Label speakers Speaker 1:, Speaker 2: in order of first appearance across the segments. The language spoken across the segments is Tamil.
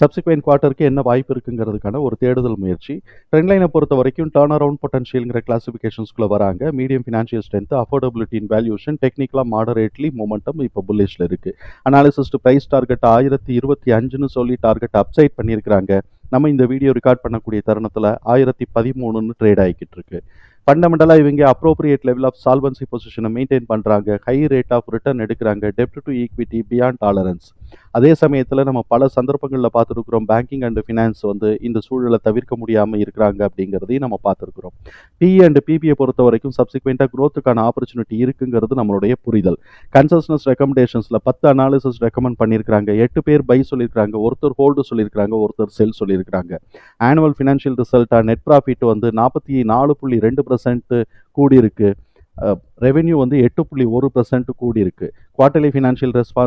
Speaker 1: சப்சிக்வெண்ட் குவார்ட்டருக்கு என்ன வாய்ப்பு இருக்குங்கிறதுக்கான ஒரு தேடுதல் முயற்சி. ட்ரெண்ட் லைனை பொறுத்த வரைக்கும் டேர்ன் அரவுண்ட் பொட்டன்ஷியல்ங்கிற கிளாசிஃபிகேஷன்ஸ்குள்ளே வராங்க. Medium financial strength affordability in valuation டெக்னிக்கலாக மாடரேட்லி மொமெண்டம் இப்போ புல்லிஷில் இருக்குது அனாலிசிஸ்ட் ப்ரைஸ் டார்கெட் ஆயிரத்தி இருபத்தி அஞ்சுன்னு சொல்லி டார்கெட் அப்சைட் பண்ணியிருக்கிறாங்க. நம்ம இந்த வீடியோ ரெக்கார்ட் பண்ணக்கூடிய தருணத்தில் ஆயிரத்தி பதிமூணுன்னு ட்ரேட் ஆகிக்கிட்டு இருக்கு. ஃபண்டமெண்டலாக இவங்க அப்ரோப்ரியேட் லெவல் ஆஃப் சால்வன்சி பொசிஷனை மெயின்டைன் பண்ணுறாங்க ஹை ரேட் ஆஃப் ரிட்டர்ன் எடுக்கிறாங்க. டெப்ட் டு ஈக்விட்டி பியாண்ட் டாலரன்ஸ் அதே சமயத்தில் நம்ம பல சந்தர்ப்பங்களில் பார்த்துருக்குறோம் பேங்கிங் அண்ட் ஃபினான்ஸ் வந்து இந்த சூழலை தவிர்க்க முடியாமல் இருக்கிறாங்க அப்படிங்கிறதையும் நம்ம பார்த்துருக்குறோம். பிஇ அண்ட் பிபியை பொறுத்த வரைக்கும் சப்சிக்வெண்ட்டாக க்ரோத்துக்கான ஆப்பர்ச்சுனிட்டி இருக்குங்கிறது நம்மளுடைய புரிதல். கன்சல்டன்ஸ் ரெக்கமெண்டேஷன்ஸில் பத்து அனாலிசிஸ் ரெக்கமெண்ட் பண்ணியிருக்கிறாங்க. எட்டு பேர் பை சொல்லியிருக்கிறாங்க. ஒருத்தர் ஹோல்டு சொல்லியிருக்கிறாங்க. ஒருத்தர் செல் சொல்லியிருக்கிறாங்க. ஆனுவல் ஃபினான்ஷியல் ரிசல்ட்டாக நெட் ப்ராஃபிட் வந்து நாற்பத்தி நாலு புள்ளி ரெண்டு பர்சன்ட் கூடியிருக்கு. ரெவென்யூ வந்து எட்டு புள்ளி ஒரு பர்சன்ட் கூடியிருக்கு குவார்டர்லி ஃபினான்ஷியல் ரெஸ்பா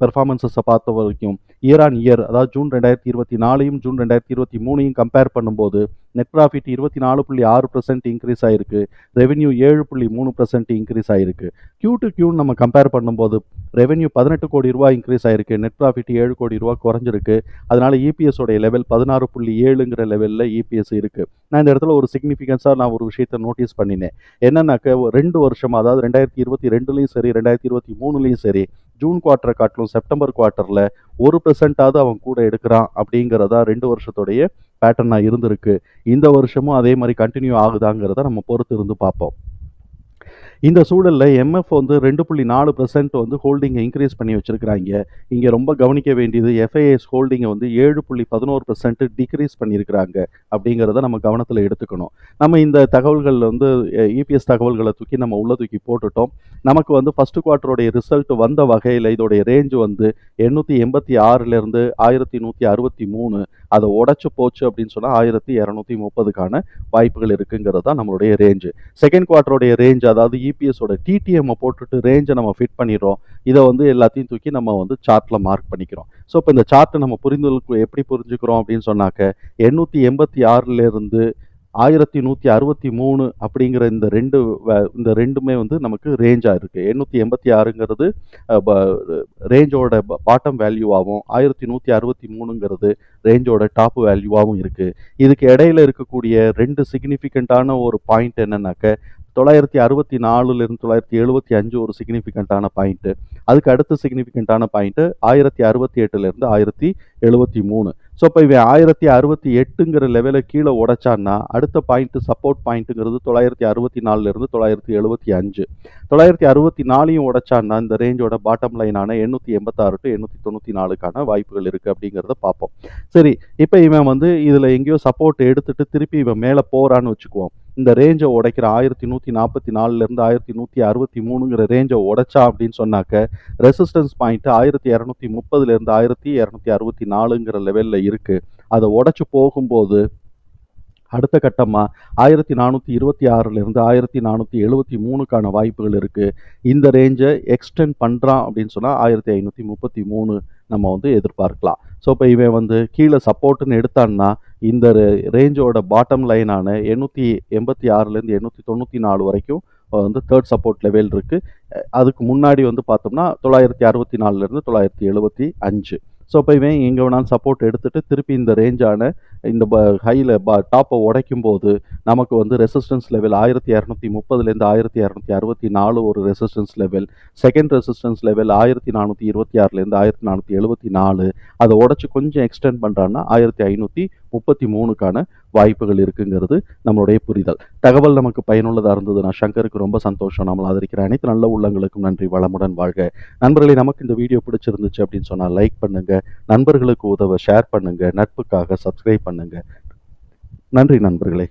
Speaker 1: பெர்ஃபார்மன்ஸஸை பார்த்த வரைக்கும் இயர் ஆன் இயர் அதாவது ஜூன் ரெண்டாயிரத்தி இருபத்தி நாலையும் ஜூன் ரெண்டாயிரத்தி இருபத்தி மூணையும் கம்பேர் பண்ணும்போது நெட் ப்ராஃபிட் இருபத்தி நாலு புள்ளி ஆறு பர்சன்ட் இன்க்ரீஸ் ஆயிருக்கு. ரெவென்யூ ஏழு புள்ளி மூணு பர்சன்ட் இன்க்ரீஸ் ஆயிருக்கு. கியூ டு கியூன்னு நம்ம கம்பேர் பண்ணும்போது ரெவென்யூ பதினெட்டு கோடி ரூபா இன்க்ரீஸ் ஆயிருக்கு. நெட் ப்ராஃபிட் ஏழு கோடி ரூபா குறைஞ்சிருக்கு. அதனால இபிஎஸ் உடைய லெவல் பதினாறு புள்ளி ஏழுங்கிற லெவலில் இபிஎஸ் இருக்கு. நான் இந்த இடத்துல ஒரு சிக்னிஃபிகன்ஸாக நான் ஒரு விஷயத்தை நோட்டீஸ் பண்ணினேன். என்னன்னாக்க ரெண்டு வருஷம் அதாவது ரெண்டாயிரத்தி இருபத்தி ரெண்டுலேயும் சரி ரெண்டாயிரத்தி இருபத்தி மூணுலேயும் சரி ஜூன் குவார்ட்டரை காட்டிலும் செப்டம்பர் குவார்ட்டரில் ஒரு பெர்சென்ட்டாவது அவன் கூட எடுக்கிறான் அப்படிங்கிறதா ரெண்டு வருஷத்துடைய பேட்டர்னாக இருந்திருக்கு. இந்த வருஷமும் அதே மாதிரி கண்டினியூ ஆகுதாங்கிறத நம்ம பொறுத்து இருந்து பார்ப்போம். இந்த சூழலில் எம்எஃப் வந்து ரெண்டு புள்ளி நாலு பர்சன்ட் வந்து ஹோல்டிங்கை இன்க்ரீஸ் பண்ணி வச்சுருக்கிறாங்க. இங்கே ரொம்ப கவனிக்க வேண்டியது எஃப்ஐஎஸ் ஹோல்டிங்கை வந்து ஏழு புள்ளி பதினோரு பர்சன்ட் டிக்ரீஸ் பண்ணியிருக்கிறாங்க அப்படிங்கிறத நம்ம கவனத்தில் எடுத்துக்கணும். நம்ம இந்த தகவல்கள் வந்து இபிஎஸ் தகவல்களை தூக்கி நம்ம உள்ள தூக்கி போட்டுட்டோம். நமக்கு வந்து ஃபஸ்ட்டு குவார்ட்டருடைய ரிசல்ட் வந்த வகையில் இதோடைய ரேஞ்ச் வந்து எண்ணூற்றி எண்பத்தி ஆறுலேருந்து ஆயிரத்தி நூற்றி அறுபத்தி மூணு. அதை உடச்சி போச்சு அப்படின்னு சொன்னால் ஆயிரத்தி இரநூத்தி முப்பதுக்கான வாய்ப்புகள் இருக்குங்கிறது தான் நம்மளுடைய ரேஞ்சு செகண்ட் குவார்ட்டருடைய ரேஞ்ச் அதாவது இபிஎஸோட டிடிஎம்மை போட்டுட்டு ரேஞ்சை நம்ம ஃபிட் பண்ணிடுறோம். இதை வந்து எல்லாத்தையும் தூக்கி நம்ம வந்து சார்ட்டில் மார்க் பண்ணிக்கிறோம். ஸோ இப்போ இந்த சார்ட்டை நம்ம புரிந்துகளுக்கு எப்படி புரிஞ்சுக்கிறோம் அப்படின்னு சொன்னாக்க எண்ணூற்றி எண்பத்தி ஆறுலேருந்து ஆயிரத்தி நூற்றி அறுபத்தி மூணு அப்படிங்கிற இந்த ரெண்டு இந்த ரெண்டுமே வந்து நமக்கு ரேஞ்சாக இருக்குது எண்ணூற்றி எண்பத்தி ஆறுங்கிறது ரேஞ்சோட பாட்டம் வேல்யூவாகவும் ஆயிரத்தி நூற்றி அறுபத்தி மூணுங்கிறது ரேஞ்சோட டாப் வேல்யூவாகவும் இருக்குது இதுக்கு இடையில இருக்கக்கூடிய ரெண்டு சிக்னிஃபிகண்ட்டான ஒரு பாயிண்ட் என்னன்னாக்க தொள்ளாயிரத்தி அறுபத்தி நாலுலேருந்து தொள்ளாயிரத்தி எழுபத்தி அஞ்சு ஒரு சிக்னிஃபிகண்ட்டான பாயிண்ட்டு அதுக்கு அடுத்த சிக்னிஃபிகண்ட்டான பாயிண்ட்டு ஆயிரத்தி அறுபத்தி எட்டுலேருந்து ஆயிரத்தி எழுபத்தி மூணு. ஸோ இப்போ இவன் ஆயிரத்தி அறுபத்தி எட்டுங்கிற லெவலில் கீழே உடைச்சான்னா அடுத்த பாயிண்ட்டு சப்போர்ட் பாயிண்ட்டுங்கிறது தொள்ளாயிரத்தி அறுபத்தி நாலுலேருந்து தொள்ளாயிரத்தி எழுபத்தி அஞ்சு. தொள்ளாயிரத்தி அறுபத்தி நாலையும் உடைச்சான்னா இந்த ரேஞ்சோட பாட்டம் லைனான எண்ணூற்றி எண்பத்தாறு டு எண்ணூற்றி தொண்ணூற்றி நாலுக்கான வாய்ப்புகள் இருக்குது அப்படிங்கிறத பார்ப்போம். சரி இப்போ இவன் வந்து இதில் எங்கேயோ சப்போர்ட் எடுத்துட்டு திருப்பி இவன் மேலே போகிறான்னு வச்சுக்குவோம். இந்த ரேஞ்சை உடைக்கிற ஆயிரத்தி நூற்றி நாற்பத்தி நாலுலேருந்து ஆயிரத்தி நூற்றி அறுபத்தி மூணுங்கிற ரேஞ்சை உடைச்சா அப்படின்னு சொன்னாக்க ரெசிஸ்டன்ஸ் பாயிண்ட்டு ஆயிரத்தி இரநூத்தி முப்பதுலேருந்து ஆயிரத்தி இரநூத்தி அறுபத்தி நாலுங்கிற லெவலில் இருக்குது அதை உடச்சி போகும்போது அடுத்த கட்டமாக ஆயிரத்தி நானூற்றி இருபத்தி ஆறுலேருந்து ஆயிரத்தி நானூற்றி எழுபத்தி மூணுக்கான வாய்ப்புகள் இருக்குது இந்த ரேஞ்சை எக்ஸ்டெண்ட் பண்ணுறான் அப்படின்னு சொன்னால் ஆயிரத்தி ஐநூற்றி முப்பத்தி மூணு நம்ம வந்து எதிர்பார்க்கலாம். ஸோ இப்போ இவன் வந்து கீழே சப்போர்ட்டுன்னு எடுத்தான்னா இந்த ரேஞ்சோட பாட்டம் லைனான எண்ணூற்றி எண்பத்தி ஆறுலேருந்து எண்ணூற்றி தொண்ணூற்றி நாலு வரைக்கும் வந்து தேர்ட் சப்போர்ட் லெவல் இருக்குது அதுக்கு முன்னாடி வந்து பார்த்தோம்னா தொள்ளாயிரத்தி அறுபத்தி நாலுலேருந்து தொள்ளாயிரத்தி எழுபத்தி அஞ்சு. ஸோ இப்போ இவன் எங்கே வேணாலும் சப்போர்ட் எடுத்துகிட்டு திருப்பி இந்த ரேஞ்சான இந்த ப ஹையில் ப டாப்பை உடைக்கும் போது நமக்கு வந்து ரெசிஸ்டன்ஸ் லெவல் ஆயிரத்தி இரநூத்தி முப்பதுலேருந்து ஆயிரத்தி இரநூத்தி அறுபத்தி நாலு ஒரு resistance level second resistance level ஆயிரத்தி நானூற்றி இருபத்தி ஆறுலேருந்து ஆயிரத்தி நானூற்றி எழுபத்தி நாலு. அதை உடச்சி கொஞ்சம் எக்ஸ்டெண்ட் பண்ணுறான்னா ஆயிரத்தி ஐநூற்றி முப்பத்தி மூணுக்கான வாய்ப்புகள் இருக்குங்கிறது நம்மளுடைய புரிதல். தகவல் நமக்கு பயனுள்ளதாக இருந்தது நான் சங்கருக்கு ரொம்ப சந்தோஷம். நம்மளை ஆதரிக்கிற அனைத்து நல்ல உள்ளங்களுக்கும் நன்றி வளமுடன் வாழ்க. நண்பர்களே நமக்கு இந்த வீடியோ பிடிச்சிருந்துச்சு அப்படின்னு சொன்னால் லைக் பண்ணுங்கள் நண்பர்களுக்கு உதவ ஷேர் பண்ணுங்கள் நட்புக்காக சப்ஸ்கிரைப் பண்ணுங்கள் நன்றி நண்பர்களே.